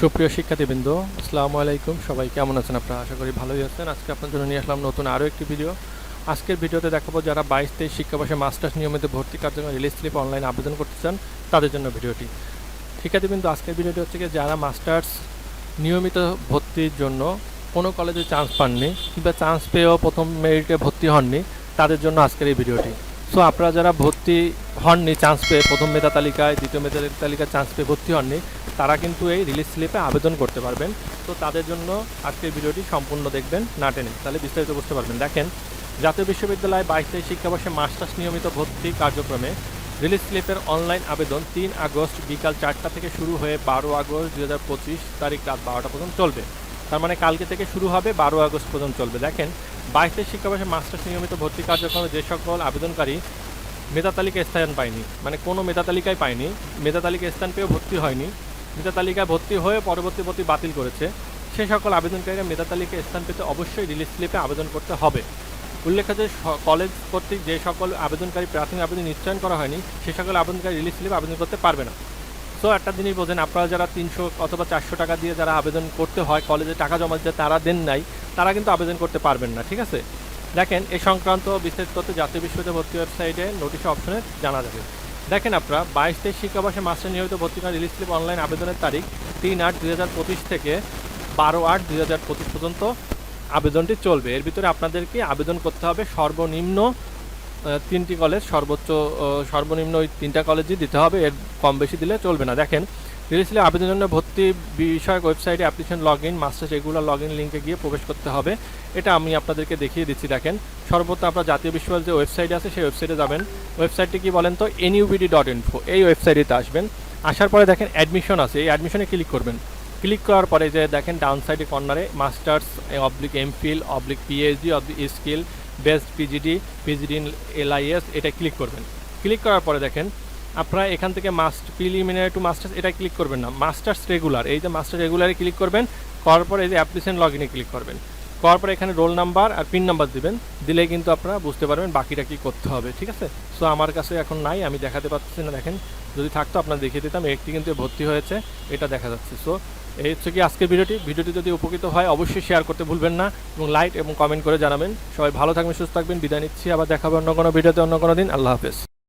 সুপ্রিয় শিক্ষার্থীবৃন্দ, আসসালামু আলাইকুম। সবাই কেমন আছেন আপনারা? আশা করি ভালোই আছেন। আজকে আপনার জন্য নিয়ে আসলাম নতুন আরও একটি ভিডিও। আজকের ভিডিওতে দেখাবো যারা বাইশ তেইশ শিক্ষাবর্ষে মাস্টার্স নিয়মিত ভর্তি কার্যক্রমে রিলিজ স্লিপ অনলাইন আবেদন করতে চান, তাদের জন্য ভিডিওটি। শিক্ষার্থীবৃন্দ, আজকের ভিডিওটি হচ্ছে কি যারা মাস্টার্স নিয়মিত ভর্তির জন্য কোনো কলেজে চান্স পাননি কিংবা চান্স পেয়েও প্রথম মেরিটে ভর্তি হননি, তাদের জন্য আজকের এই ভিডিওটি। সো আপনারা যারা ভর্তি হননি চান্স পেয়ে প্রথম মেধা তালিকায়, দ্বিতীয় মেধা তালিকায় চান্স পেয়ে ভর্তি হননি, তারা কিন্তু এই রিলিজ স্লিপে আবেদন করতে পারবেন। তো তাদের জন্য আজকের ভিডিওটি সম্পূর্ণ দেখবেন, না টেনে। তাহলে বিস্তারিত বুঝতে পারবেন। দেখেন, জাতীয় বিশ্ববিদ্যালয় বাইশ তেইশ শিক্ষাবর্ষে মাস্টার্স নিয়মিত ভর্তি কার্যক্রমে রিলিজ স্লিপের অনলাইন আবেদন তিন আগস্ট বিকাল চারটা থেকে শুরু হয়ে বারো আগস্ট দু হাজার পঁচিশ তারিখ রাত বারোটা পর্যন্ত চলবে। তার মানে কালকে থেকে শুরু হবে, বারো আগস্ট পর্যন্ত চলবে। দেখেন বাইশ শিক্ষাবর্ষে মাস্টার্স নিয়মিত ভর্তি কার্যক্রমে যে সকল আবেদনকারী মেধা তালিকায় স্থান পায়নি মানে কোনো মেধা তালিকায় পায়নি, মেধা তালিকায় স্থান পেয়েও ভর্তি হয়নি, মেধা তালিকায় ভর্তি হয়ে পরবর্তী ভর্তি বাতিল করেছে, সে সকল আবেদনকারীরা মেধা তালিকায় স্থান পেতে অবশ্যই রিলিজ স্লিপে আবেদন করতে হবে। উল্লেখ্য যে কলেজ কর্তৃক যে সকল আবেদনকারী প্রাথমিক আবেদন নিশ্চয়ন করা হয়নি, সে সকল আবেদনকারী রিলিজ স্লিপে আবেদন করতে পারবে না। সো একটা জিনিস বোঝেন, আপনারা যারা তিনশো অথবা চারশো টাকা দিয়ে যারা আবেদন করতে হয়, কলেজে টাকা জমা দিতে, তারা দেন নাই। তারা কিন্তু আবেদন করতে পারবেন না, ঠিক আছে? দেখেন, এ সংক্রান্ত বিস্তারিত তথ্য জাতীয় বিশ্ববিদ্যালয় ভর্তি ওয়েবসাইটে নোটিশ অপশনে জানা যাবে। দেখেন আপনারা, বাইশ তেইশ শিক্ষাবর্ষে মাস্টার নিয়মিত ভর্তি করা রিলিজ স্লিপ অনলাইন আবেদনের তারিখ তিন আট দুই হাজার পঁচিশ থেকে বারো আট দুই হাজার পঁচিশ পর্যন্ত আবেদনটি চলবে। এর ভিতরে আপনাদেরকে আবেদন করতে হবে সর্বনিম্ন তিনটি কলেজ, সর্বোচ্চ সর্বনিম্ন ওই তিনটা কলেজই দিতে হবে, এর কম বেশি দিলে চলবে না। দেখেন রিলিজ স্লিপ আবেদনের জন্য ভর্তি বিষয়ক ওয়েবসাইটে অ্যাপ্লিকেশন লগ ইন মাস্টার্স এগুলোর লগ ইন লিঙ্কে গিয়ে প্রবেশ করতে হবে। এটা আমি আপনাদেরকে দেখিয়ে দিচ্ছি, দেখেন। সর্বপ্রথম আপনার জাতীয় বিশ্ববিদ্যালয় যে ওয়েবসাইট আছে, সেই ওয়েবসাইটে যাবেন। ওয়েবসাইটটি কি বলেন তো? এনইউবিডি ডট ইনফো এই ওয়েবসাইটে আসবেন। আসার পরে দেখেন অ্যাডমিশন আছে। এই অ্যাডমিশনে ক্লিক করবেন। ক্লিক করার পরে যে দেখেন ডাউন সাইডে কর্নারে masters oblique MPhil oblique PhD oblique skill best PGD PGD LIS এটা ক্লিক করবেন। ক্লিক করার পরে দেখেন আপনারা এখান থেকে মাস্ট প্রিলিমিনারি টু মাস্টার্স এটা ক্লিক করবেন না। মাস্টার্স রেগুলার এই যে মাস্টার রেগুলারে ক্লিক করবেন, করার পর এই যে অ্যাপ্লিকেশন লগ ইনে ক্লিক করবেন। করার পর এখানে রোল নাম্বার আর পিন নাম্বার দিবেন, দিলে কিন্তু আপনারা বুঝতে পারবেন বাকিটা কি করতে হবে, ঠিক আছে? সো আমার কাছে এখন নাই, আমি দেখাতে পারতেছি না, দেখেন। যদি থাকতো, আপনার দেখিয়ে দিতাম, একটি কিন্তু ভর্তি হয়েছে, এটা দেখা যাচ্ছে। সো এই হচ্ছে কি আজকের ভিডিওটি। ভিডিওটি যদি উপকৃত হয়, অবশ্যই শেয়ার করতে ভুলবেন না এবং লাইক এবং কমেন্ট করে জানাবেন। সবাই ভালো থাকবেন, সুস্থ থাকবেন। বিদায় নিচ্ছি, আবার দেখাবো অন্য কোনো ভিডিওতে অন্য কোনো দিন। আল্লাহ হাফেজ।